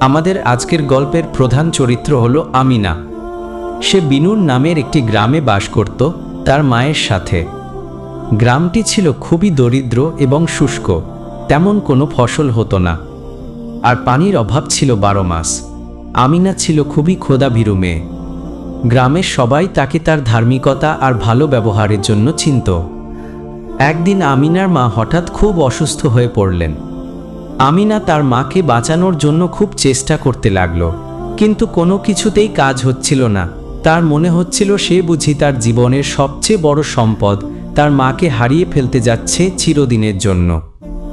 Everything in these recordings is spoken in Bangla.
আমাদের আজকের গল্পের প্রধান চরিত্র হল আমিনা। সে বিনুর নামের একটি গ্রামে বাস করত, তার মায়ের সাথে। গ্রামটি ছিল খুবই দরিদ্র এবং শুষ্ক, তেমন কোনো ফসল হতো না। আর পানির অভাব ছিল বারো মাস। আমিনা ছিল খুবই ক্ষোধাভীরু মেয়ে। গ্রামের সবাই তাকে তার ধার্মিকতা আর ভালো ব্যবহারের জন্য চিনত। একদিন আমিনার মা হঠাৎ খুব অসুস্থ হয়ে পড়লেন। আমিনা তার মাকে বাঁচানোর জন্য খুব চেষ্টা করতে লাগল। কিন্তু কোনো কিছুতেই কাজ হচ্ছিল না। তার মনে হচ্ছিল সে বুঝি তার জীবনের সবচেয়ে বড় সম্পদ। তার মাকে হারিয়ে ফেলতে যাচ্ছে চিরদিনের জন্য।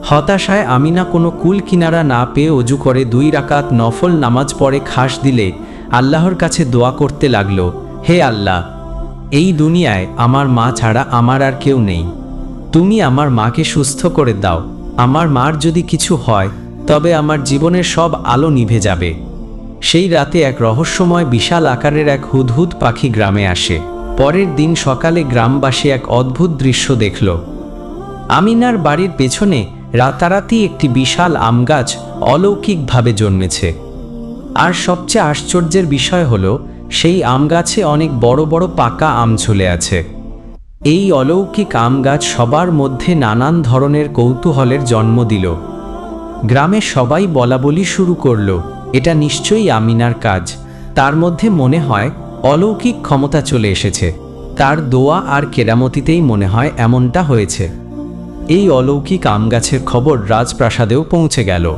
হতাশায় আমিনা কোনো কুল কিনারা না পেয়ে অজু করে দুই রাকাত নফল নামাজ পড়ে খাস দিলে আল্লাহর কাছে দোয়া করতে লাগল, হে আল্লাহ, এই দুনিয়ায় আমার মা ছাড়া আমার আর কেউ নেই। তুমি আমার মাকে সুস্থ করে দাও। আমার মার যদি কিছু হয়, তবে আমার জীবনের সব আলো নিভে যাবে। সেই রাতে এক রহস্যময় বিশাল আকারের এক হুদহুদ পাখি গ্রামে আসে। পরের দিন সকালে গ্রামবাসী এক অদ্ভুত দৃশ্য দেখল। আমিনার বাড়ির পেছনে রাতারাতি একটি বিশাল আম গাছ অলৌকিকভাবে জন্মেছে। আর সবচেয়ে আশ্চর্যের বিষয় হল, সেই আম গাছে অনেক বড় বড় পাকা আম ঝুলে আছে। এই অলৌকিক আম গাছ সবার মধ্যে নানান ধরনের কৌতূহলের জন্ম দিল। গ্রামে সবাই বলাবলি শুরু করল, এটা নিশ্চয়ই আমিনার কাজ। তার মধ্যে মনে হয়, অলৌকিক ক্ষমতা চলে এসেছে। তার দোয়া আর কেরামতিতেই মনে হয় এমনটা হয়েছে। এই অলৌকিক আম গাছের খবর রাজপ্রাসাদেও পৌঁছে গেল।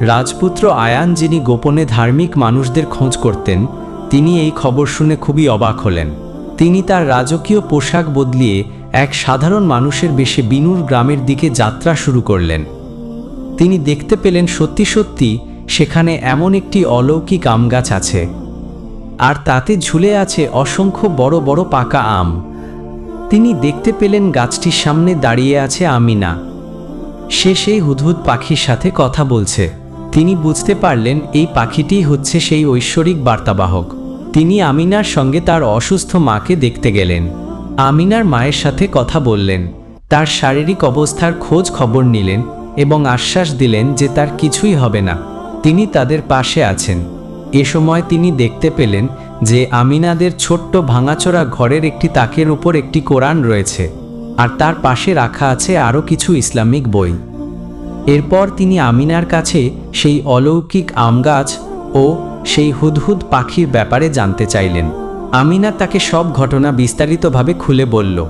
রাজপুত্র আয়ান যিনি গোপনে ধার্মিক মানুষদের খোঁজ করতেন, তিনি এই খবর শুনে খুবই অবাক হলেন। তিনি তার রাজকীয় পোশাক বদলিয়ে এক সাধারণ মানুষের বেশে বিনুর গ্রামের দিকে যাত্রা শুরু করলেন। তিনি দেখতে পেলেন সত্যি সত্যি সেখানে এমন একটি অলৌকিক আম গাছ আছে। আর তাতে ঝুলে আছে অসংখ্য বড় বড় পাকা আম। তিনি দেখতে পেলেন গাছটির সামনে দাঁড়িয়ে আছে আমিনা। সে সেই হুদহুদ পাখির সাথে কথা বলছে। তিনি বুঝতে পারলেন এই পাখিটি হচ্ছে সেই ঐশ্বরিক বার্তাবাহক। তিনি আমিনার সঙ্গে তার অসুস্থ মাকে দেখতে গেলেন। আমিনার মায়ের সাথে কথা বললেন। তার শারীরিক অবস্থার খোঁজ খবর নিলেন এবং আশ্বাস দিলেন যে তার কিছুই হবে না। তিনি তাদের পাশে আছেন। এ সময় তিনি দেখতে পেলেন যে আমিনাদের ছোট্ট ভাঙাচোরা ঘরের একটি তাকের উপর একটি কোরআন রয়েছে আর তার পাশে রাখা আছে আরও কিছু ইসলামিক বই। এরপর তিনি আমিনার কাছে সেই অলৌকিক আম গাছ ও সেই হুদহুদ পাখির ব্যাপারে জানতে চাইলেন। আমিনা তাকে সব ঘটনা বিস্তারিতভাবে খুলে বলল।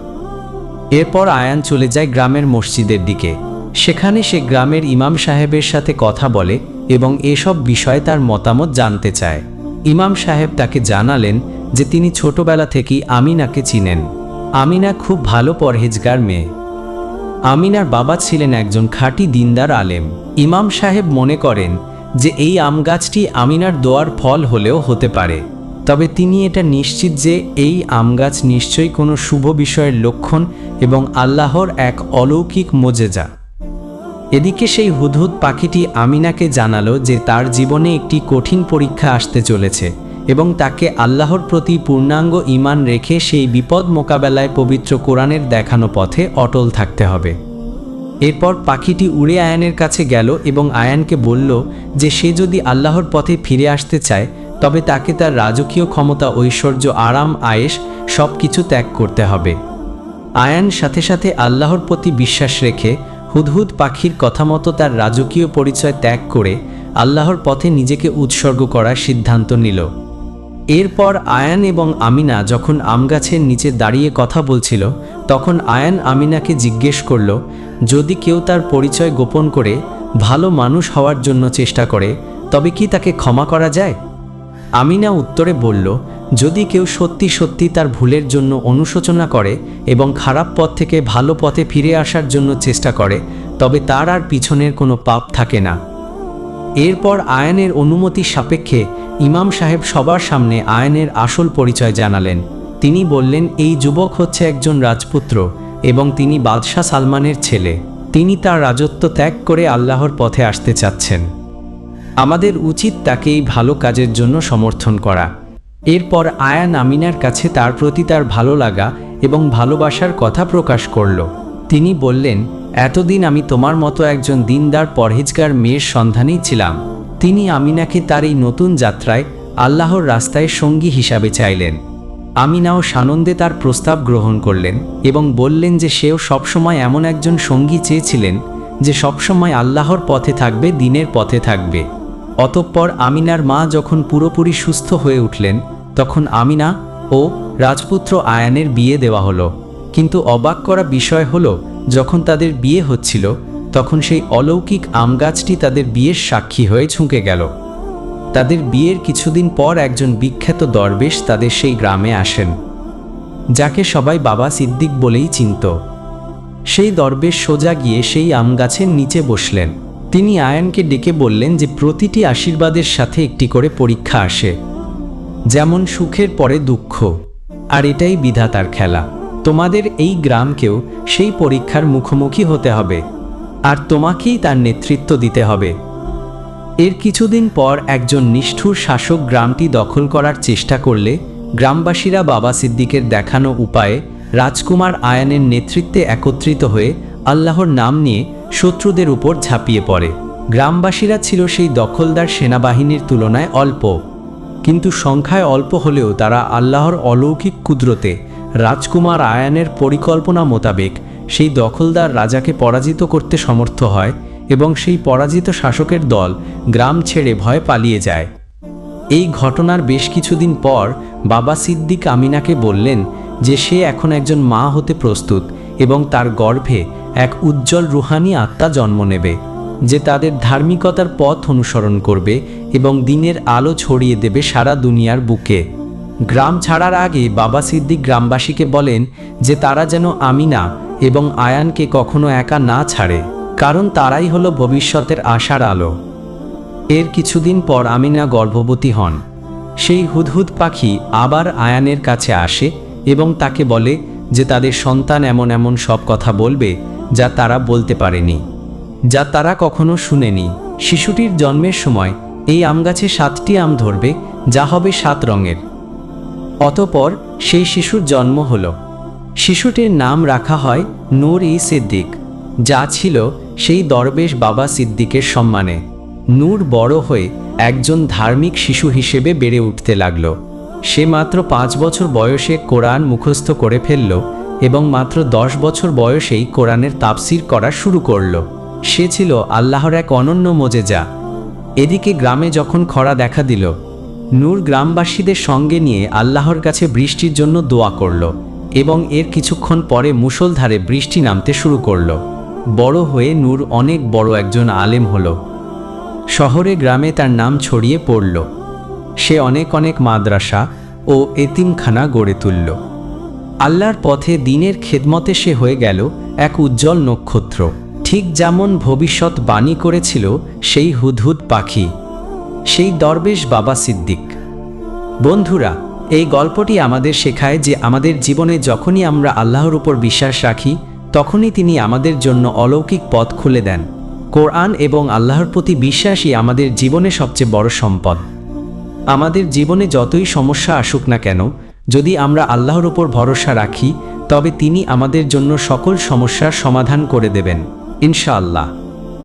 এরপর আয়ান চলে যায় গ্রামের মসজিদের দিকে। সেখানে সে গ্রামের ইমাম সাহেবের সাথে কথা বলে এবং এসব বিষয়ে তার মতামত জানতে চায়। ইমাম সাহেব তাকে জানালেন যে তিনি ছোটবেলা থেকেই আমিনাকে চিনেন। আমিনা খুব ভালো পরহেজগার মেয়ে। আমিনার বাবা ছিলেন একজন খাঁটি দিনদার আলেম। ইমাম সাহেব মনে করেন যে এই আম গাছটি আমিনার দোয়ার ফল হলেও হতে পারে। তবে তিনি এটা নিশ্চিত যে এই আম গাছ নিশ্চয়ই কোনো শুভ বিষয়ের লক্ষণ এবং আল্লাহর এক অলৌকিক মোজেজা। এদিকে সেই হুদহুদ পাখিটি আমিনাকে জানালো যে তার জীবনে একটি কঠিন পরীক্ষা আসতে চলেছে এবং তাকে আল্লাহর প্রতি পূর্ণাঙ্গ ইমান রেখে সেই বিপদ মোকাবেলায় পবিত্র কোরআনের দেখানো পথে অটল থাকতে হবে। এরপর পাখিটি উড়ে আয়ানের কাছে গেল এবং আয়ানকে বলল যে সে যদি আল্লাহর পথে ফিরে আসতে চায়, তবে তাকে তার রাজকীয় ক্ষমতা, ঐশ্বর্য, আরাম আয়েস সব কিছু ত্যাগ করতে হবে। আয়ান সাথে সাথে আল্লাহর প্রতি বিশ্বাস রেখে হুদহুদ পাখির কথা মতো তার রাজকীয় পরিচয় ত্যাগ করে আল্লাহর পথে নিজেকে উৎসর্গ করার সিদ্ধান্ত নিল। এরপর আয়ান এবং আমিনা যখন আম গাছের নিচে দাঁড়িয়ে কথা বলছিল, তখন আয়ান আমিনাকে জিজ্ঞেস করল, যদি কেউ তার পরিচয় গোপন করে ভালো মানুষ হওয়ার জন্য চেষ্টা করে, তবে কি তাকে ক্ষমা করা যায়? আমিনা উত্তরে বলল, যদি কেউ সত্যি সত্যি তার ভুলের জন্য অনুশোচনা করে এবং খারাপ পথ থেকে ভালো পথে ফিরে আসার জন্য চেষ্টা করে, তবে তার আর পিছনের কোনো পাপ থাকে না। এরপর আয়নের অনুমতি সাপেক্ষে ইমাম সাহেব সবার সামনে আয়নের আসল পরিচয় জানালেন। তিনি বললেন, এই যুবক হচ্ছে একজন রাজপুত্র এবং তিনি বাদশাহ সালমানের ছেলে। তিনি তার রাজত্ব ত্যাগ করে আল্লাহর পথে আসতে চাচ্ছেন। আমাদের উচিত তাকে এই ভালো কাজের জন্য সমর্থন করা। এরপর আয়ান আমিনার কাছে তার প্রতি তার ভালো লাগা এবং ভালোবাসার কথা প্রকাশ করল। তিনি বললেন এতদিন আমি তোমার মতো একজন দিনদার পরহেজগার মেয়ের সন্ধানেই ছিলাম। তিনি আমিনাকে তার এই নতুন যাত্রায় আল্লাহর রাস্তায় সঙ্গী হিসাবে চাইলেন। আমিনাও সানন্দে তার প্রস্তাব গ্রহণ করলেন এবং বললেন যে সেও সবসময় এমন একজন সঙ্গী চেয়েছিলেন যে সবসময় আল্লাহর পথে থাকবে, দিনের পথে থাকবে। অতঃপর আমিনার মা যখন পুরোপুরি সুস্থ হয়ে উঠলেন, তখন আমিনা ও রাজপুত্র আয়ানের বিয়ে দেওয়া হলো। কিন্তু অবাক করা বিষয় হলো যখন তাদের বিয়ে হচ্ছিল, তখন সেই অলৌকিক আম গাছটি তাদের বিয়ের সাক্ষী হয়ে ঝুঁকে গেল। তাদের বিয়ের কিছুদিন পর একজন বিখ্যাত দরবেশ তাদের সেই গ্রামে আসেন, যাকে সবাই বাবা সিদ্দিক বলেই চিনত। সেই দরবেশ সোজা গিয়ে সেই আম গাছের নিচে বসলেন। তিনি আয়ানকে ডেকে বললেন যে, প্রতিটি আশীর্বাদের সাথে একটি করে পরীক্ষা আসে, যেমন সুখের পরে দুঃখ, আর এটাই বিধাতার খেলা। তোমাদের এই গ্রামকেও সেই পরীক্ষার মুখোমুখি হতে হবে, আর তোমাকেই তার নেতৃত্ব দিতে হবে। এর কিছুদিন পর একজন নিষ্ঠুর শাসক গ্রামটি দখল করার চেষ্টা করলে গ্রামবাসীরা বাবা সিদ্দিকের দেখানো উপায়ে রাজকুমার আয়ানের নেতৃত্বে একত্রিত হয়ে আল্লাহর নাম নিয়ে শত্রুদের উপর ঝাঁপিয়ে পড়ে। গ্রামবাসীরা ছিল সেই দখলদার সেনাবাহিনীর তুলনায় অল্প, কিন্তু সংখ্যায় অল্প হলেও তারা আল্লাহর অলৌকিক কুদরতে রাজকুমার আয়ানের পরিকল্পনা মোতাবেক সেই দখলদার রাজাকে পরাজিত করতে সমর্থ হয় এবং সেই পরাজিত শাসকের দল গ্রাম ছেড়ে ভয় পালিয়ে যায়। এই ঘটনার বেশ কিছুদিন পর বাবা সিদ্দিক আমিনাকে বললেন যে সে এখন একজন মা হতে প্রস্তুত এবং তার গর্ভে এক উজ্জ্বল রুহানি আত্মা জন্ম নেবে, যে তাদের ধার্মিকতার পথ অনুসরণ করবে এবং দিনের আলো ছড়িয়ে দেবে সারা দুনিয়ার বুকে। গ্রাম ছাড়ার আগে বাবা সিদ্দিক গ্রামবাসীকে বলেন যে তারা যেন আমিনা এবং আয়ানকে কখনো একা না ছাড়ে, কারণ তারাই হলো ভবিষ্যতের আশার আলো। এর কিছুদিন পর আমিনা গর্ভবতী হন। সেই হুদহুদ পাখি আবার আয়ানের কাছে আসে এবং তাকে বলে যে তাদের সন্তান এমন এমন সব কথা বলবে যা তারা বলতে পারেনি, যা তারা কখনো শুনেনি। শিশুটির জন্মের সময় এই আম গাছে সাতটি আম ধরবে, যা হবে সাত রঙের। অতপর সেই শিশুর জন্ম হল। শিশুটির নাম রাখা হয় নূর ই সিদ্দিক, যা ছিল সেই দরবেশ বাবা সিদ্দিকের সম্মানে। নূর বড় হয়ে একজন ধার্মিক শিশু হিসেবে বেড়ে উঠতে লাগল। সে মাত্র পাঁচ বছর বয়সে কোরআন মুখস্থ করে ফেলল এবং মাত্র দশ বছর বয়সেই কোরআনের তাপসির করা শুরু করল। সে ছিল আল্লাহর এক অনন্য মজেজা। এদিকে গ্রামে যখন খরা দেখা দিল নূর গ্রামবাসীদের সঙ্গে নিয়ে আল্লাহর কাছে বৃষ্টির জন্য দোয়া করল এবং এর কিছুক্ষণ পরে মুষলধারে বৃষ্টি নামতে শুরু করল। বড় হয়ে নূর অনেক বড় একজন আলেম হল। শহরে গ্রামে তার নাম ছড়িয়ে পড়ল। সে অনেক অনেক মাদ্রাসা ও এতিমখানা গড়ে তুলল। আল্লাহর পথে দিনের খেদমতে সে হয়ে গেল এক উজ্জ্বল নক্ষত্র। ঠিক যেমন ভবিষ্যৎ বাণী করেছিল, সেই হুদহুদ পাখি। সেই দরবেশ বাবা সিদ্দিক। বন্ধুরা, এই গল্পটি আমাদের শেখায় যে আমাদের জীবনে যখনই আমরা আল্লাহর উপর বিশ্বাস রাখি, তখনই তিনি আমাদের জন্য অলৌকিক পথ খুলে দেন। কোরআন এবং আল্লাহর প্রতি বিশ্বাসই আমাদের জীবনে সবচেয়ে বড় সম্পদ। আমাদের জীবনে যতই সমস্যা আসুক না কেন, যদি আমরা আল্লাহর উপর ভরসা রাখি, তবে তিনি আমাদের জন্য সকল সমস্যার সমাধান করে দেবেন। ইনশাআল্লাহ।